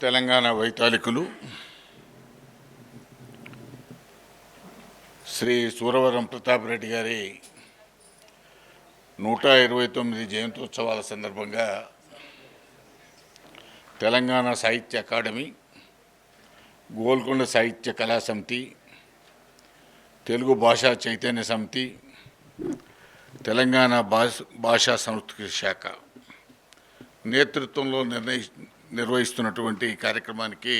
తెలంగాణ వైతాళికులు శ్రీ సూరవరం ప్రతాప్ రెడ్డి గారి నూట ఇరవై తొమ్మిది జయంత్యోత్సవాల సందర్భంగా తెలంగాణ సాహిత్య అకాడమీ గోల్కొండ సాహిత్య కళా సమితి తెలుగు భాషా చైతన్య సమితి తెలంగాణ భాష భాషా సంస్కృతి శాఖ నేతృత్వంలో నిర్ణయి నిర్వహిస్తున్నటువంటి కార్యక్రమానికి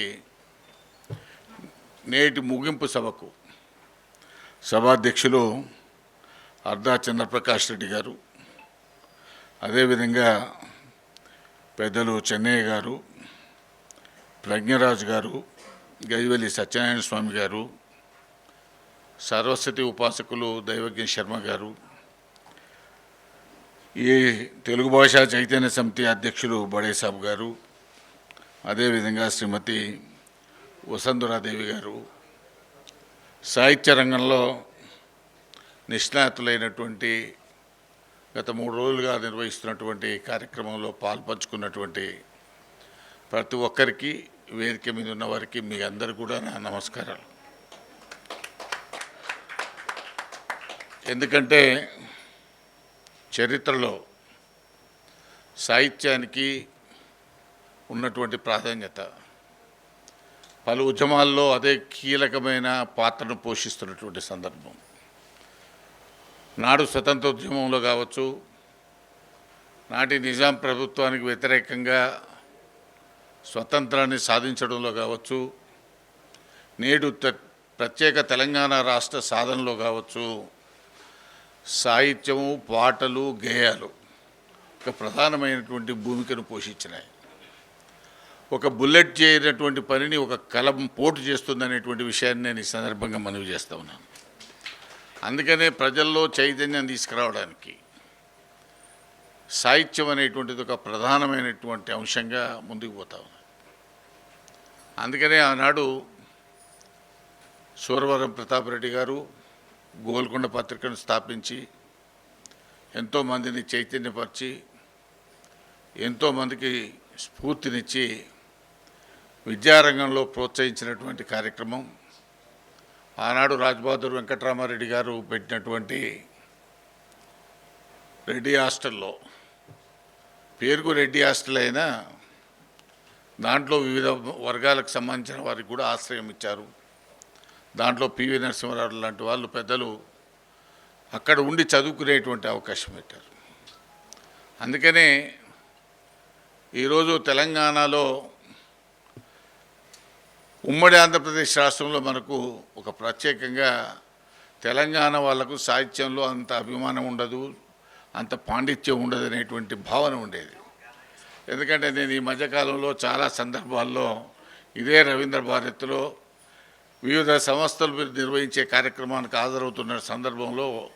నేటి ముగింపు సభకు సభాధ్యక్షులు అర్ధా చంద్రప్రకాష్ రెడ్డి గారు అదేవిధంగా పెద్దలు చెన్నయ్య గారు ప్రజ్ఞరాజు గారు గజవెల్లి సత్యనారాయణ స్వామి గారు సరస్వతి ఉపాసకులు దైవజ్ఞ శర్మ గారు ఈ తెలుగు భాషా చైతన్య సమితి అధ్యక్షులు బడేసాబ్ గారు అదేవిధంగా శ్రీమతి వసంధురాదేవి గారు సాహిత్య రంగంలో నిష్ణాతులైనటువంటి గత మూడు రోజులుగా నిర్వహిస్తున్నటువంటి కార్యక్రమంలో పాల్పంచుకున్నటువంటి ప్రతి ఒక్కరికి వేదిక మీద ఉన్న వారికి మీ అందరు కూడా నా నమస్కారాలు. ఎందుకంటే చరిత్రలో సాహిత్యానికి ఉన్నటువంటి ప్రాధాన్యత. పలు ఉద్యమాల్లో అదే కీలకమైన పాత్రను పోషిస్తున్నటువంటి సందర్భం. నాడు స్వతంత్రోద్యమంలో కావచ్చు నాటి నిజాం ప్రభుత్వానికి వ్యతిరేకంగా స్వతంత్రాన్ని సాధించడంలో కావచ్చు నేడు త- ప్రత్యేక తెలంగాణ రాష్ట్ర సాధనలో కావచ్చు సాహిత్యము పాటలు గేయాలు ఒక ప్రధానమైనటువంటి భూమికను పోషించినాయి. ఒక బుల్లెట్ చేయనటువంటి పనిని ఒక కలం పోటు చేస్తుందనేటువంటి విషయాన్ని నేను ఈ సందర్భంగా మనవి చేస్తా ఉన్నాను. అందుకనే ప్రజల్లో చైతన్యం తీసుకురావడానికి సాహిత్యం అనేటువంటిది ఒక ప్రధానమైనటువంటి అంశంగా ముందుకు పోతా ఉన్నాను. అందుకనే ఆనాడు సూరవరం ప్రతాప్ రెడ్డి గారు గోల్కొండ పత్రికను స్థాపించి ఎంతోమందిని చైతన్యపరిచి ఎంతోమందికి స్ఫూర్తినిచ్చి విద్యారంగంలో ప్రోత్సహించినటువంటి కార్యక్రమం. ఆనాడు రాజ్బహదూర్ వెంకటరామారెడ్డి గారు పెట్టినటువంటి రెడ్డి హాస్టల్లో పేరుకు రెడ్డి హాస్టల్ అయినా దాంట్లో వివిధ వర్గాలకు సంబంధించిన వారికి కూడా ఆశ్రయం ఇచ్చారు. దాంట్లో పివి నరసింహారావు లాంటి వాళ్ళు పెద్దలు అక్కడ ఉండి చదువుకునేటువంటి అవకాశం పెట్టారు. అందుకనే ఈరోజు తెలంగాణలో ఉమ్మడి ఆంధ్రప్రదేశ్ రాష్ట్రంలో మనకు ఒక ప్రత్యేకంగా తెలంగాణ వాళ్ళకు సాహిత్యంలో అంత అభిమానం ఉండదు అంత పాండిత్యం ఉండదు అనేటువంటి భావన ఉండేది. ఎందుకంటే నేను ఈ మధ్యకాలంలో చాలా సందర్భాల్లో ఇదే రవీంద్ర భారత్లో వివిధ సంస్థలు మీరు నిర్వహించే కార్యక్రమానికి హాజరవుతున్న సందర్భంలో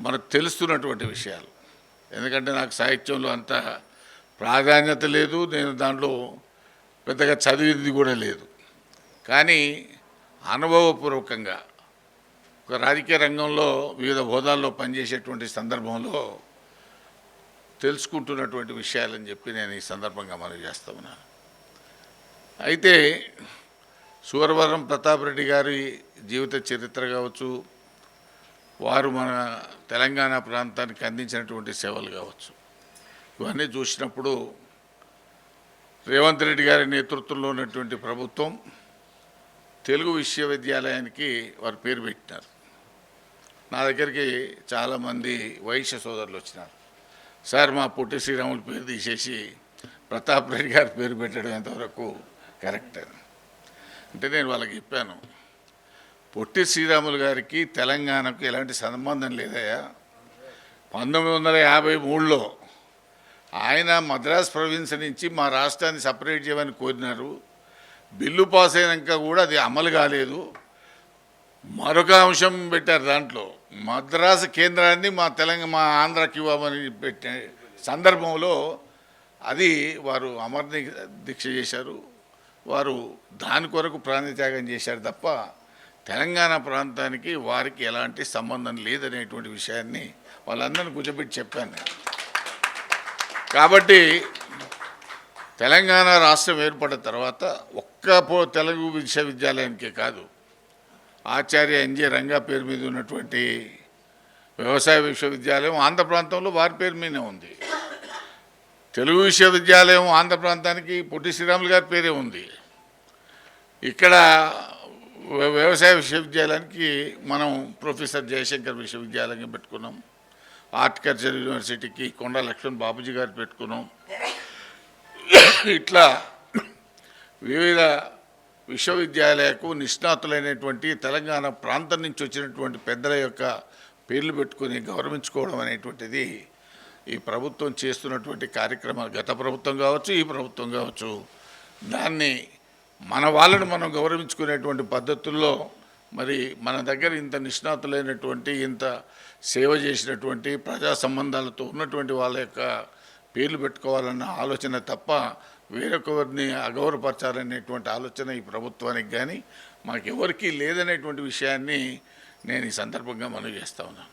మనకు తెలుస్తున్నటువంటి విషయాలు. ఎందుకంటే నాకు సాహిత్యంలో అంత ప్రాధాన్యత లేదు నేను దాంట్లో పెద్దగా చదివింది కూడా లేదు. కానీ అనుభవపూర్వకంగా ఒక రాజకీయ రంగంలో వివిధ హోదాల్లో పనిచేసేటువంటి సందర్భంలో తెలుసుకుంటున్నటువంటి విషయాలని చెప్పి నేను ఈ సందర్భంగా మనం చేస్తా ఉన్నాను అయితే సూరవరం ప్రతాప్ రెడ్డి గారి జీవిత చరిత్ర కావచ్చు వారు మన తెలంగాణ ప్రాంతానికి అందించినటువంటి సేవలు కావచ్చు ఇవన్నీ చూసినప్పుడు రేవంత్ రెడ్డి గారి నేతృత్వంలో ఉన్నటువంటి ప్రభుత్వం తెలుగు విశ్వవిద్యాలయానికి వారు పేరు పెట్టినారు. నా దగ్గరికి చాలామంది వైశ్య సోదరులు వచ్చినారు. సార్ మా పొట్టి శ్రీరాములు పేరు తీసేసి ప్రతాప్ రెడ్డి గారి పేరు పెట్టడం ఎంతవరకు కరెక్ట్ అంటే నేను వాళ్ళకి చెప్పాను పొట్టి శ్రీరాములు గారికి తెలంగాణకు ఎలాంటి సంబంధం లేదయ్యా. పంతొమ్మిది వందల యాభై మూడులో ఆయన మద్రాస్ ప్రొవిన్స్ నుంచి మా రాష్ట్రాన్ని సపరేట్ చేయమని కోరినారు. బిల్లు పాస్ అయినాక కూడా అది అమలు కాలేదు. మరొక అంశం పెట్టారు దాంట్లో. మద్రాసు కేంద్రాన్ని మా తెలంగాణ మా ఆంధ్రాకి ఇవ్వమని పెట్టే సందర్భంలో అది వారు అమర్ని దీక్ష చేశారు. వారు దాని కొరకు ప్రాణత్యాగం చేశారు తప్ప తెలంగాణ ప్రాంతానికి వారికి ఎలాంటి సంబంధం లేదనేటువంటి విషయాన్ని వాళ్ళందరిని కూర్చోబెట్టి చెప్పాను కాబట్టి తెలంగాణ రాష్ట్రం ఏర్పడిన తర్వాత ఒక్క పో తెలుగు విశ్వవిద్యాలయానికే కాదు ఆచార్య ఎన్జే రంగా పేరు మీద ఉన్నటువంటి వ్యవసాయ విశ్వవిద్యాలయం ఆంధ్ర ప్రాంతంలో వారి పేరు మీదనే ఉంది. తెలుగు విశ్వవిద్యాలయం ఆంధ్ర ప్రాంతానికి పొట్టి శ్రీరాములు గారి పేరే ఉంది. ఇక్కడ వ్యవసాయ విశ్వవిద్యాలయానికి మనం ప్రొఫెసర్ జయశంకర్ విశ్వవిద్యాలయం పెట్టుకున్నాం. ఆర్టికల్చర్ యూనివర్సిటీకి కొండ లక్ష్మణ్ బాబుజీ గారు పెట్టుకున్నాం. ఇట్లా వివిధ విశ్వవిద్యాలయకు నిష్ణాతులైనటువంటి తెలంగాణ ప్రాంతం నుంచి వచ్చినటువంటి పెద్దల యొక్క పేర్లు పెట్టుకుని గౌరవించుకోవడం అనేటువంటిది ఈ ప్రభుత్వం చేస్తున్నటువంటి కార్యక్రమాలు. గత ప్రభుత్వం కావచ్చు ఈ ప్రభుత్వం కావచ్చు. దాన్ని మన వాళ్ళను మనం గౌరవించుకునేటువంటి పద్ధతుల్లో మరి మన దగ్గర ఇంత నిష్ణాతులైనటువంటి ఇంత సేవ చేసినటువంటి ప్రజా సంబంధాలతో ఉన్నటువంటి వాళ్ళ యొక్క పేర్లు పెట్టుకోవాలన్న ఆలోచన తప్ప వేరొకరిని అగౌరవపరచాలనేటువంటి ఆలోచన ఈ ప్రభుత్వానికి కానీ మాకెవరికీ లేదనేటువంటి విషయాన్ని నేను ఈ సందర్భంగా మనవి చేస్తా ఉన్నాను.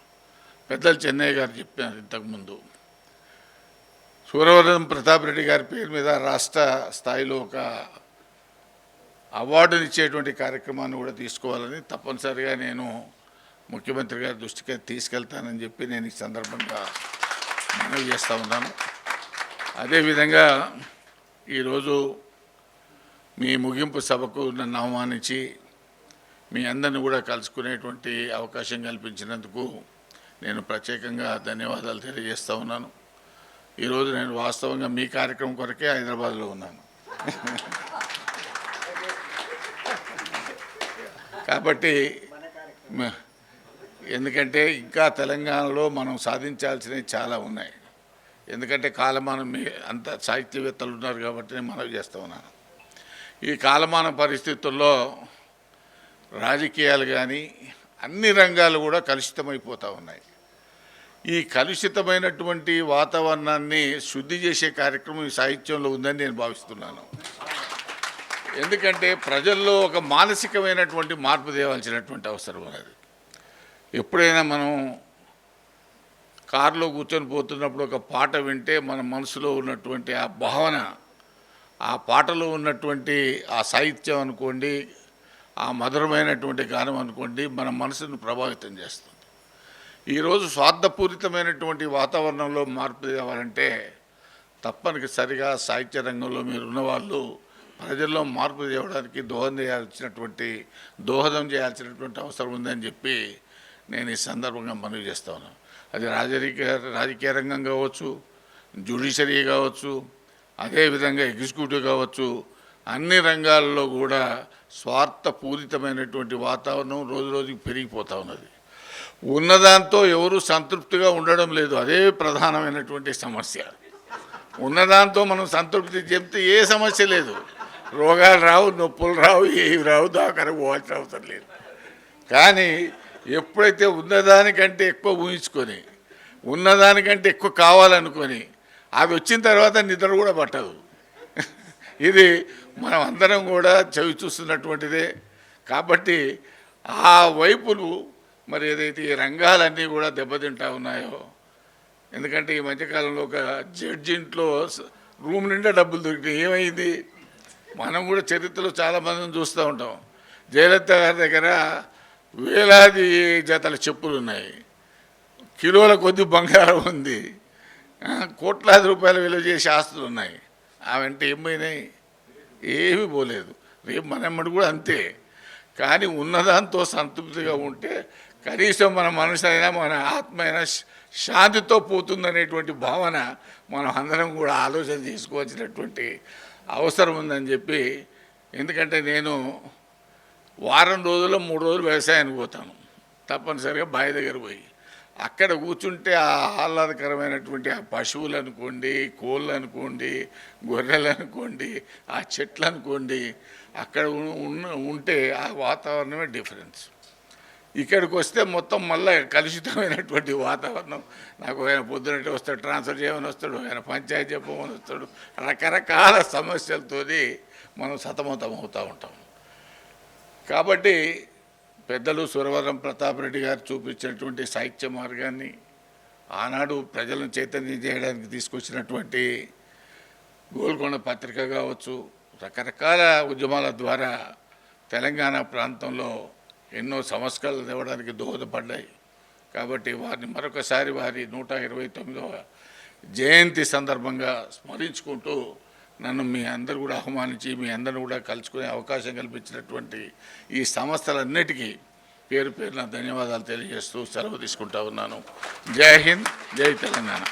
పెద్దలు చెన్నయ్య గారు చెప్పారు ఇంతకుముందు. సూరవరం ప్రతాప్ రెడ్డి గారి పేరు మీద రాష్ట్ర స్థాయిలో ఒక అవార్డుని ఇచ్చేటువంటి కార్యక్రమాన్ని కూడా తీసుకోవాలని తప్పనిసరిగా నేను ముఖ్యమంత్రి గారి దృష్టికి తీసుకెళ్తానని చెప్పి నేను ఈ సందర్భంగా మనవి చేస్తూ ఉన్నాను. అదేవిధంగా ఈరోజు మీ ముగింపు సభకు నన్ను ఆహ్వానించి మీ అందరిని కూడా కలుసుకునేటువంటి అవకాశం కల్పించినందుకు నేను ప్రత్యేకంగా ధన్యవాదాలు తెలియజేస్తూ ఉన్నాను. ఈరోజు నేను వాస్తవంగా మీ కార్యక్రమం కొరకే హైదరాబాద్లో ఉన్నాను. కాబట్టి ఎందుకంటే ఇంకా తెలంగాణలో మనం సాధించాల్సినవి చాలా ఉన్నాయి. ఎందుకంటే కాలమానం మీ అంత సాహిత్యవేత్తలు ఉన్నారు కాబట్టి నేను మనవి చేస్తూ ఉన్నాను. ఈ కాలమాన పరిస్థితుల్లో రాజకీయాలు కానీ అన్ని రంగాలు కూడా కలుషితమైపోతూ ఉన్నాయి. ఈ కలుషితమైనటువంటి వాతావరణాన్ని శుద్ధి చేసే కార్యక్రమం ఈ సాహిత్యంలో ఉందని నేను భావిస్తున్నాను. ఎందుకంటే ప్రజల్లో ఒక మానసికమైనటువంటి మార్పు తేవాల్సినటువంటి అవసరం ఉన్నది. ఎప్పుడైనా మనం కారులో కూర్చొని పోతున్నప్పుడు ఒక పాట వింటే మన మనసులో ఉన్నటువంటి ఆ భావన ఆ పాటలో ఉన్నటువంటి ఆ సాహిత్యం అనుకోండి ఆ మధురమైనటువంటి గానం అనుకోండి మన మనసును ప్రభావితం చేస్తుంది. ఈరోజు స్వార్థపూరితమైనటువంటి వాతావరణంలో మార్పు తేవాలంటే తప్పనిసరిగా సాహిత్య రంగంలో మీరు ఉన్నవాళ్ళు ప్రజల్లో మార్పు తేవడానికి దోహదం చేయాల్సినటువంటి దోహదం చేయాల్సినటువంటి అవసరం ఉందని చెప్పి నేను ఈ సందర్భంగా మనవి చేస్తా ఉన్నాను అది రాజకీయ రాజకీయ రంగం కావచ్చు జ్యుడిషరీ కావచ్చు అదేవిధంగా ఎగ్జిక్యూటివ్ కావచ్చు అన్ని రంగాల్లో కూడా స్వార్థపూరితమైనటువంటి వాతావరణం రోజు రోజుకి పెరిగిపోతూ ఉన్నది. ఉన్నదాంతో ఎవరు సంతృప్తిగా ఉండడం లేదు. అదే ప్రధానమైనటువంటి సమస్య. ఉన్నదాంతో మనం సంతృప్తి చెప్తే ఏ సమస్య లేదు. రోగాలు రావు నొప్పులు రావు ఏవి రావు దాకా పోవాల్సిన అవసరం లేదు. కానీ ఎప్పుడైతే ఉన్నదానికంటే ఎక్కువ ఊహించుకొని ఉన్నదానికంటే ఎక్కువ కావాలనుకొని అది వచ్చిన తర్వాత నిద్ర కూడా పట్టదు. ఇది మనం అందరం కూడా చవి చూస్తున్నటువంటిదే. కాబట్టి ఆ వైపులు మరి ఏదైతే ఈ రంగాలన్నీ కూడా దెబ్బతింటా ఉన్నాయో ఎందుకంటే ఈ మధ్యకాలంలో ఒక జడ్జి ఇంట్లో రూమ్ నిండా డబ్బులు దొరికినాయి. ఏమైంది? మనం కూడా చరిత్రలో చాలా మందిని చూస్తూ ఉంటాం. జయలలిత గారి దగ్గర వేలాది జతల చెప్పులు ఉన్నాయి. కిలోల కొద్ది బంగారం ఉంది. కోట్లాది రూపాయలు విలువ చేసే ఆస్తులు ఉన్నాయి. అవంటే ఏమైనాయి ఏమీ పోలేదు. రేపు మనమ్మడి కూడా అంతే. కానీ ఉన్నదాంతో సంతృప్తిగా ఉంటే కనీసం మన మనసు అయినా మన ఆత్మ అయినా శ- శాంతితో పోతుందనేటువంటి భావన మనం అందరం కూడా ఆలోచన చేసుకోవాల్సినటువంటి అవసరం ఉందని చెప్పి ఎందుకంటే నేను వారం రోజుల్లో మూడు రోజులు వ్యవసాయానికి పోతాను. తప్పనిసరిగా బావి దగ్గర పోయి. అక్కడ కూర్చుంటే ఆ ఆహ్లాదకరమైనటువంటి ఆ పశువులు అనుకోండి కోళ్ళు అనుకోండి గొర్రెలు అనుకోండి ఆ చెట్లు అనుకోండి అక్కడ ఉన్న ఉంటే ఆ వాతావరణమే డిఫరెన్స్. ఇక్కడికి వస్తే మొత్తం మళ్ళీ కలుషితమైనటువంటి వాతావరణం. నాకు ఆయన పొద్దునట్టు వస్తాడు ట్రాన్స్ఫర్ చేయమని వస్తాడు ఆయన పంచాయతీ చెప్పమని వస్తాడు. రకరకాల సమస్యలతో మనం సతమతం అవుతూ ఉంటాం. కాబట్టి పెద్దలు సురవరం ప్రతాప్ రెడ్డి గారు చూపించినటువంటి సాహిత్య మార్గాన్ని ఆనాడు ప్రజలను చైతన్యం చేయడానికి తీసుకొచ్చినటువంటి గోల్కొండ పత్రిక కావచ్చు రకరకాల ఉద్యమాల ద్వారా తెలంగాణ ప్రాంతంలో ఎన్నో సంస్కరణలు తేవడానికి దోహదపడ్డాయి. కాబట్టి వారిని మరొకసారి వారి నూట ఇరవై తొమ్మిదవ జయంతి సందర్భంగా స్మరించుకుంటూ నన్ను మీ అందరు కూడా ఆహ్వానించి మీ అందరిని కూడా కలుసుకునే అవకాశం కల్పించినటువంటి ఈ సంస్థలన్నిటికీ పేరు పేరున ధన్యవాదాలు తెలియజేస్తూ సెలవు తీసుకుంటా ఉన్నాను. జై హింద్ జై తెలంగాణ.